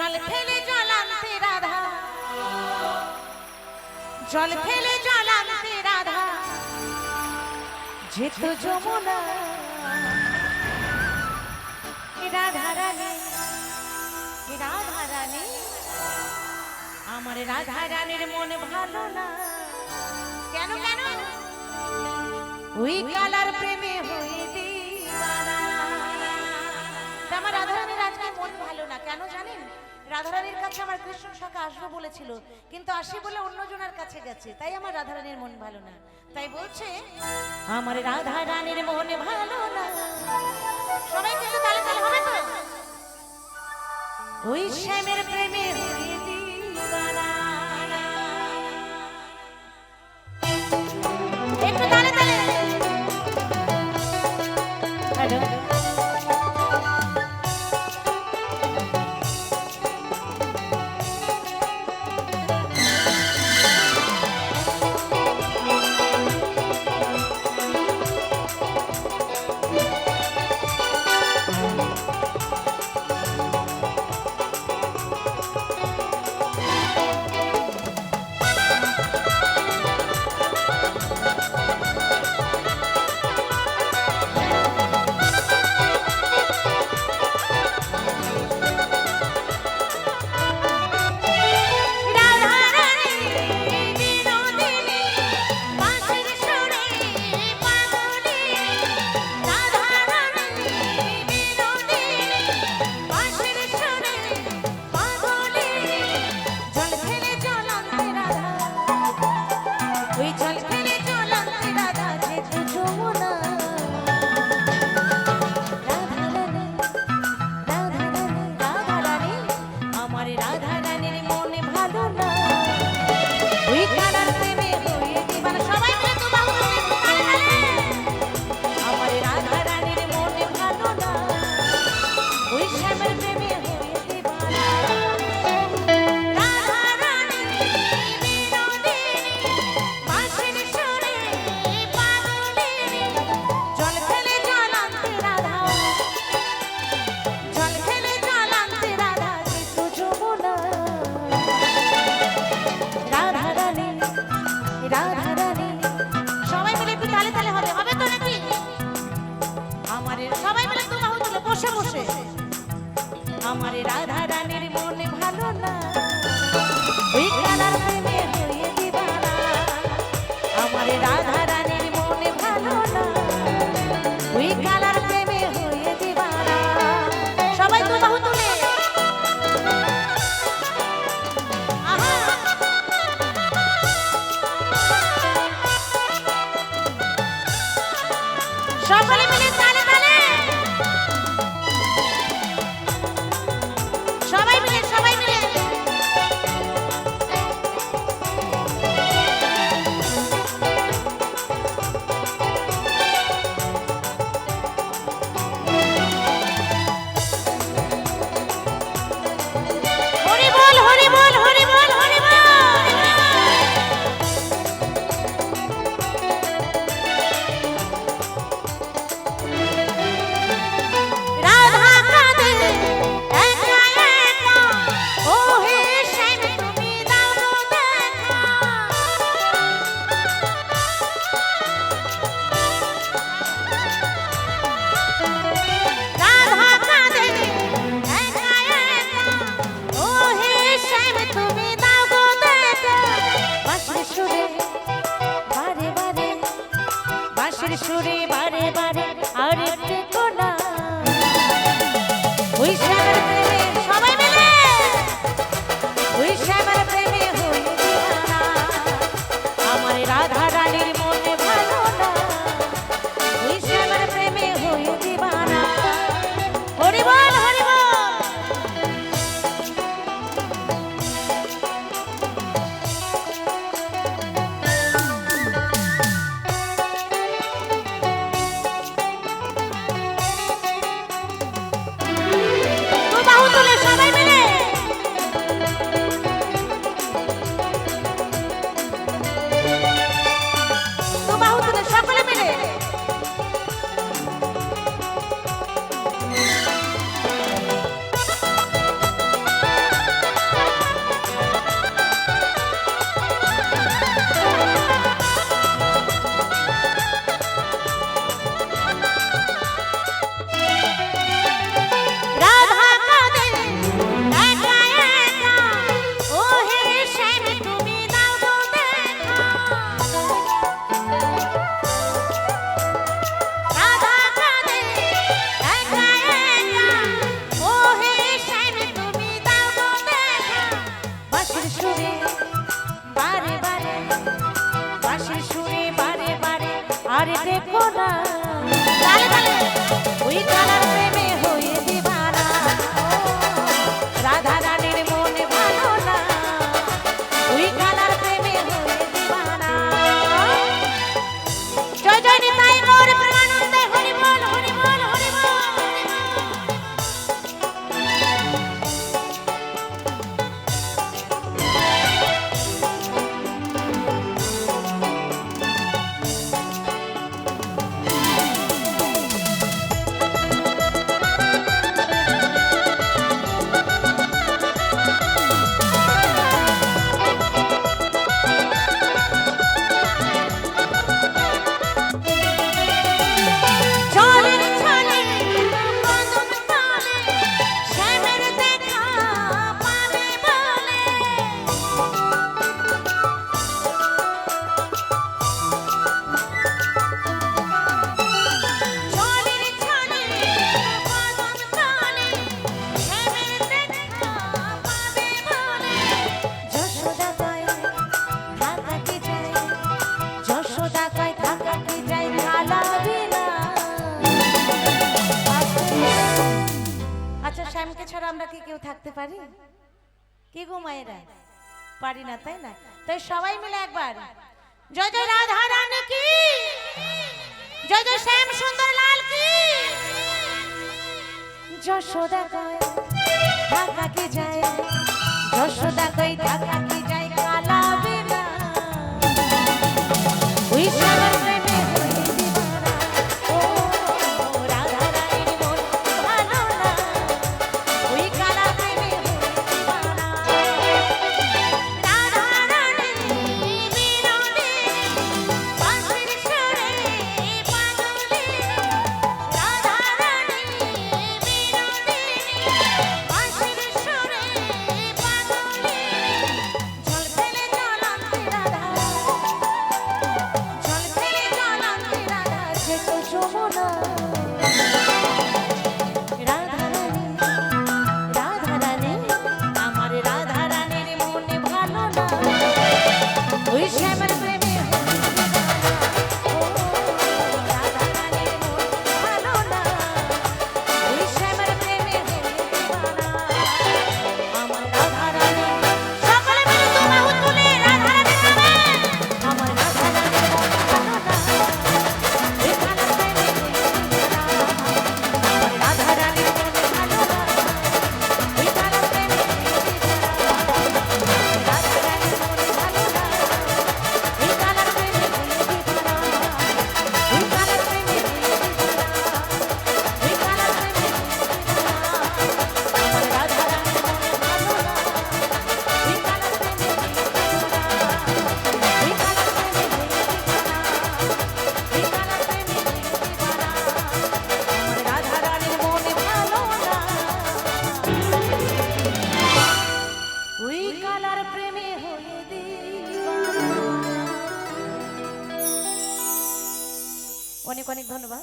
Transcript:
জল ফেলে জলান্তে রাধা। জল ফেলে জলান্তে রাধা। যেত যমুনা। রাধা রানী রাধা রানী, আমার রাধা রানীর মন ভালো না। কেন কেন? ওই কালার প্রেমে হয়ে দিওয়ানা আমার রাধা রানীর আজকে মন ভালো না, কেন জানেন? রাধারানীর কাছে আমার কৃষ্ণ শাখা আসবে বলেছিল, কিন্তু আসি বলে অন্যজনের কাছে গেছে, তাই আমার রাধারানীর মন ভালো না। তাই বলছে, আমার রাধারানীর মন ভালো না। সবাই কিন্তু তালে তালে হবে তো? ওই শ্যামের প্রেমের হয়ে সবাই মিলে একটু তালে তালে হবে হবে তো নাকি? আমারে সবাই মিলে তো বাহু বসে বসে। আমারে রাধা রানীর মনে ভালো না। ওই কালার প্রেমে হয়ে দিবানা আমারে রাধা রানীর মনে ভালো না। ওই সুরে বারে বারে আর দেখো না। ওই কালার প্রেমে আমরা কি কেউ থাকতে পারি? কি গো মায়েরা? পারি না, তাই না? তাই সবাই মিলে একবার। জয় জয় রাধা রানী কি? জয় জয় শ্যাম সুন্দর লাল কি? যশোদা কয়, ঢাকা কি যায়? যশোদা কয়, ঢাকা কি যায়? কালা বিনা উই